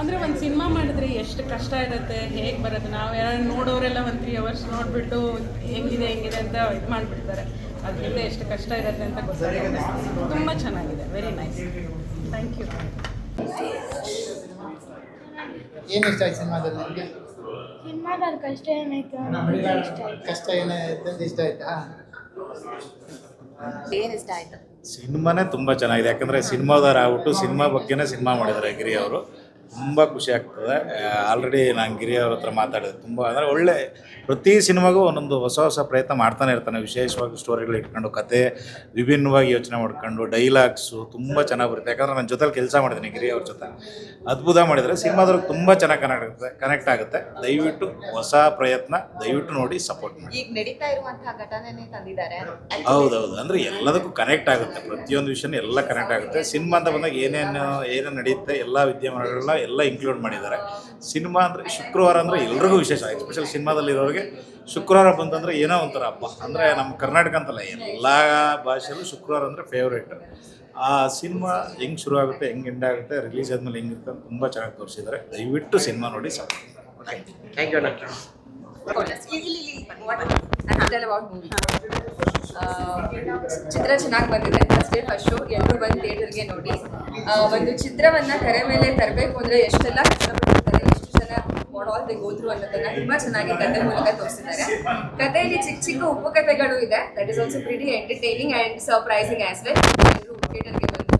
ಅಂದರೆ ಒಂದು ಸಿನಿಮಾ ಮಾಡಿದ್ರೆ ಎಷ್ಟು ಕಷ್ಟ ಇರುತ್ತೆ ಹೇಗ್ ಬರುತ್ತೆ? ನಾವು ಯಾರು ನೋಡೋರೆಲ್ಲ ಒಂದ್ ತ್ರೀ ಅವರ್ಸ್ ನೋಡ್ಬಿಟ್ಟು ಹೆಂಗಿದೆ ಹೆಂಗಿದೆ ಅಂತ ಇದು ಮಾಡಿಬಿಡ್ತಾರೆ. ಅದರಿಂದ ಎಷ್ಟು ಕಷ್ಟ ಇರುತ್ತೆ ಅಂತ ಗೊತ್ತಾಗುತ್ತೆ ತುಂಬಾ ಚೆನ್ನಾಗಿದೆ. ವೆರಿ ನೈಸ್ ಥ್ಯಾಂಕ್ ಯು ಏನು ಇಷ್ಟ ಆಯ್ತು ಸಿನಿಮಾದಲ್ಲಿ ನಿಮಗೆ? ಸಿನಿಮಾದಲ್ಲಿ ಕಷ್ಟ ಏನಾಯ್ತು? ಕಷ್ಟ ಏನಾಯ್ತು ಇಷ್ಟ ಆಯ್ತಾ? ಏನು ಇಷ್ಟ ಆಯ್ತು? ಸಿನಿಮಾನೇ ತುಂಬ ಚೆನ್ನಾಗಿದೆ. ಯಾಕಂದ್ರೆ ಸಿನಿಮಾದವ್ರು ಆಗ್ಬಿಟ್ಟು ಸಿನಿಮಾ ಬಗ್ಗೆನೇ ಸಿನಿಮಾ ಮಾಡಿದ್ದಾರೆ ಗಿರಿ ಅವರು. ತುಂಬ ಖುಷಿ ಆಗ್ತದೆ. ಆಲ್ರೆಡಿ ನಾನು ಗಿರಿಯವ್ರ ಹತ್ರ ಮಾತಾಡಿದೆ ತುಂಬ. ಅಂದರೆ ಒಳ್ಳೆ ಪ್ರತಿ ಸಿನಿಮಾಗೂ ಒಂದೊಂದು ಹೊಸ ಹೊಸ ಪ್ರಯತ್ನ ಮಾಡ್ತಾನೆ ಇರ್ತಾನೆ. ವಿಶೇಷವಾಗಿ ಸ್ಟೋರಿಗಳು ಇಟ್ಕೊಂಡು ಕತೆ ವಿಭಿನ್ನವಾಗಿ ಯೋಚನೆ ಮಾಡ್ಕೊಂಡು ಡೈಲಾಗ್ಸು ತುಂಬ ಚೆನ್ನಾಗಿ ಬರುತ್ತೆ. ಯಾಕಂದರೆ ನನ್ನ ಜೊತೆಲಿ ಕೆಲಸ ಮಾಡಿದ್ದೀನಿ ಗಿರಿ ಅವ್ರ ಜೊತೆ. ಅದ್ಭುತ ಮಾಡಿದರೆ ಸಿನಿಮಾದವ್ರಿಗೆ ತುಂಬ ಚೆನ್ನಾಗಿ ಕನೆಕ್ಟ್ ಆಗುತ್ತೆ ಕನೆಕ್ಟ್ ಆಗುತ್ತೆ. ದಯವಿಟ್ಟು ಹೊಸ ಪ್ರಯತ್ನ ದಯವಿಟ್ಟು ನೋಡಿ ಸಪೋರ್ಟ್ ಮಾಡಿ. ಈಗ ನಡೀತಾ ಇರುವಂತಹ ಘಟನೆನೇ ತಂದಿದ್ದಾರೆ ಹೌದೌದು. ಅಂದರೆ ಎಲ್ಲದಕ್ಕೂ ಕನೆಕ್ಟ್ ಆಗುತ್ತೆ. ಪ್ರತಿಯೊಂದು ವಿಷಯನೂ ಎಲ್ಲ ಕನೆಕ್ಟ್ ಆಗುತ್ತೆ. ಸಿನಿಮಾ ಅಂತ ಬಂದಾಗ ಏನೇನು ಏನೇನು ನಡೆಯುತ್ತೆ ಎಲ್ಲ ವಿದ್ಯಮಾನಗಳನ್ನ ಎಲ್ಲ ಇನ್ಕ್ಲೂಡ್ ಮಾಡಿದ್ದಾರೆ. ಸಿನಿಮಾ ಅಂದರೆ ಶುಕ್ರವಾರ ಅಂದರೆ ಎಲ್ರಿಗೂ ವಿಶೇಷ ಎಸ್ಪೆಷಲ್ ಸಿನಿಮಾದಲ್ಲಿರೋರಿಗೆ ಶುಕ್ರವಾರ ಬಂತಂದರೆ ಏನೋ ಒಂಥರ ಹಬ್ಬ. ಅಂದರೆ ನಮ್ಮ ಕರ್ನಾಟಕ ಅಂತಲ್ಲ, ಎಲ್ಲ ಭಾಷೆಯಲ್ಲೂ ಶುಕ್ರವಾರ ಅಂದರೆ ಫೇವ್ರೇಟ್ ಆ ಸಿನಿಮಾ ಹೆಂಗೆ ಶುರು ಆಗುತ್ತೆ, ಹೆಂಗೆ ಎಂಡ್ ಆಗುತ್ತೆ ರಿಲೀಸ್ ಆದಮೇಲೆ ಹೆಂಗಿರುತ್ತೆ ಅಂತ ತುಂಬ ಚೆನ್ನಾಗಿ ತೋರಿಸಿದ್ದಾರೆ. ದಯವಿಟ್ಟು ಸಿನಿಮಾ ನೋಡಿ ಸಾಕು ಥ್ಯಾಂಕ್ ಯು ಮೂವಿ ಚಿತ್ರ ಚೆನ್ನಾಗಿ ಬಂದಿದೆ. ಫಸ್ಟ್ ಡೇ ಫಸ್ಟ್ ಶೋ ಎಲ್ಲರೂ ಬಂದು ಥಿಯೇಟರ್ಗೆ ನೋಡಿ. ಒಂದು ಚಿತ್ರವನ್ನ ಕರೆ ಮೇಲೆ ತರಬೇಕು ಅಂದರೆ ಎಷ್ಟೆಲ್ಲ ಕಷ್ಟಪಟ್ಟಿರ್ತಾರೆ ಎಷ್ಟು ಜನ ಆಲ್ ದೇ ಗೋದ್ರು ಅನ್ನೋದನ್ನ ತುಂಬಾ ಚೆನ್ನಾಗಿ ಕತೆ ಮೂಲಕ ತೋರಿಸಿದ್ದಾರೆ. ಕಥೆಯಲ್ಲಿ ಚಿಕ್ಕ ಚಿಕ್ಕ ಉಪಕಥೆಗಳು ಇದೆ. That is also pretty entertaining and surprising as well ಎಲ್ಲರೂ ಥಿಯೇಟರ್ಗೆ ಬಂದು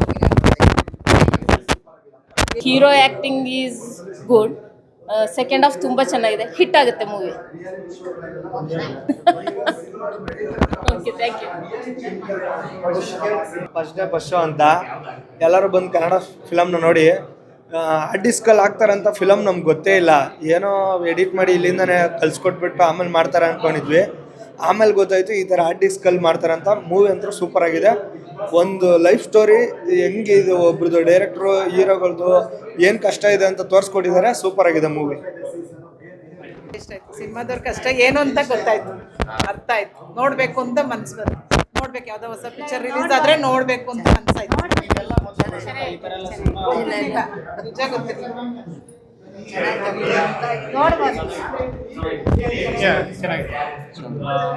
hero acting is good second half ತುಂಬ ಚೆನ್ನಾಗಿದೆ. ಹಿಟ್ ಆಗುತ್ತೆ movie first day first show ಅಂತ. ಎಲ್ಲರೂ ಬಂದು ಕನ್ನಡ ಫಿಲಮ್ನ ನೋಡಿ. ಅಡ್ಡಿಸ್ಕಲ್ ಹಾಕ್ತಾರಂತ ಫಿಲಮ್ ನಮ್ಗೆ ಗೊತ್ತೇ ಇಲ್ಲ. ಏನೋ ಎಡಿಟ್ ಮಾಡಿ ಇಲ್ಲಿಂದನೇ ಕಲ್ಸ್ಕೊಟ್ಬಿಟ್ಟು ಆಮೇಲೆ ಮಾಡ್ತಾರೆ ಅಂದ್ಕೊಂಡಿದ್ವಿ ಆಮೇಲೆ ಗೊತ್ತಾಯ್ತು ಈ ಥರ ಹಾರ್ಡ್ ಡಿಸ್ಕಲ್ ಮಾಡ್ತಾರಂತ. ಮೂವಿ ಅಂತೂ ಸೂಪರ್ ಆಗಿದೆ. ಒಂದು ಲೈಫ್ ಸ್ಟೋರಿ ಹೆಂಗೆ ಇದು ಒಬ್ರದ್ದು ಡೈರೆಕ್ಟ್ರು ಹೀರೋಗಳದ್ದು ಏನು ಕಷ್ಟ ಇದೆ ಅಂತ ತೋರಿಸ್ಕೊಟ್ಟಿದ್ದಾರೆ. ಸೂಪರ್ ಆಗಿದೆ ಮೂವಿ ಸಿನಿಮಾದವ್ರ ಕಷ್ಟ ಏನು ಅಂತ ಗೊತ್ತಾಯ್ತು. ಅರ್ಥ ಆಯ್ತು. ನೋಡ್ಬೇಕು ಅಂತ ಮನ್ಸು ಬಂತು. ನೋಡ್ಬೇಕು ಯಾವ್ದೋ ಹೊಸ ಪಿಕ್ಚರ್ ರಿಲೀಸ್ ಆದ್ರೆ ನೋಡ್ಬೇಕು ಅಂತ ಮನ್ಸಾಯ್ತು. ನಿಜ ಗೊತ್ತಿಲ್ಲ. ನೋಡ್ಬೋದು ಚೆನ್ನಾಗಿದೆ.